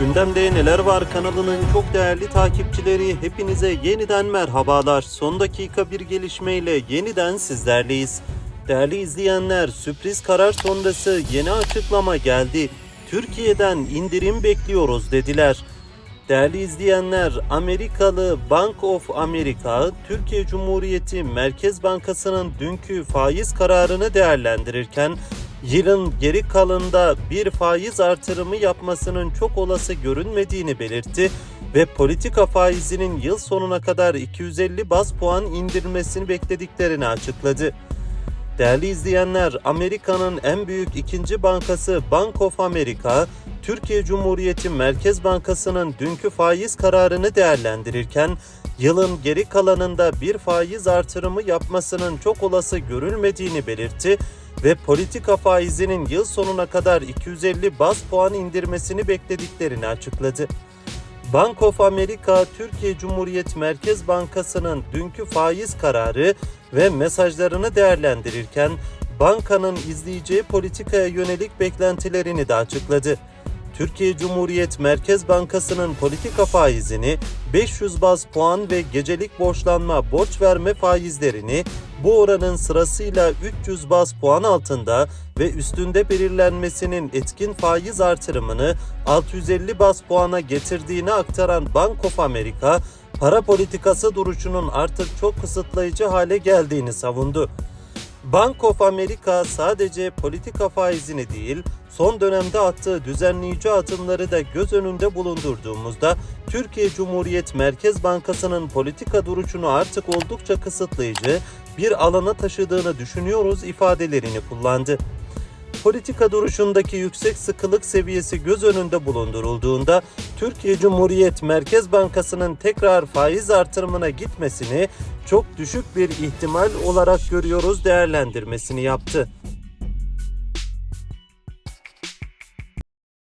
Gündemde Neler Var kanalının çok değerli takipçileri hepinize yeniden merhabalar. Son dakika bir gelişmeyle yeniden sizlerleyiz. Değerli izleyenler sürpriz karar sonrası yeni açıklama geldi. Türkiye'den indirim bekliyoruz dediler. Değerli izleyenler, Amerikalı Bank of America, Türkiye Cumhuriyeti Merkez Bankası'nın dünkü faiz kararını değerlendirirken, yılın geri kalanında bir faiz artırımı yapmasının çok olası görünmediğini belirtti ve politika faizinin yıl sonuna kadar 250 bas puan indirmesini beklediklerini açıkladı. Değerli izleyenler, Amerika'nın en büyük ikinci bankası Bank of America, Türkiye Cumhuriyeti Merkez Bankası'nın dünkü faiz kararını değerlendirirken, yılın geri kalanında bir faiz artırımı yapmasının çok olası görülmediğini belirtti ve politika faizinin yıl sonuna kadar 250 bas puan indirmesini beklediklerini açıkladı. Bank of America Türkiye Cumhuriyet Merkez Bankası'nın dünkü faiz kararı ve mesajlarını değerlendirirken bankanın izleyeceği politikaya yönelik beklentilerini de açıkladı. Türkiye Cumhuriyet Merkez Bankası'nın politika faizini 500 baz puan ve gecelik borçlanma borç verme faizlerini bu oranın sırasıyla 300 baz puan altında ve üstünde belirlenmesinin etkin faiz artırımını 650 baz puana getirdiğini aktaran Bank of America, para politikası duruşunun artık çok kısıtlayıcı hale geldiğini savundu. Bank of America sadece politika faizini değil, son dönemde attığı düzenleyici adımları da göz önünde bulundurduğumuzda Türkiye Cumhuriyet Merkez Bankası'nın politika duruşunu artık oldukça kısıtlayıcı bir alana taşıdığını düşünüyoruz ifadelerini kullandı. Politika duruşundaki yüksek sıkılık seviyesi göz önünde bulundurulduğunda Türkiye Cumhuriyet Merkez Bankası'nın tekrar faiz artırımına gitmesini çok düşük bir ihtimal olarak görüyoruz değerlendirmesini yaptı.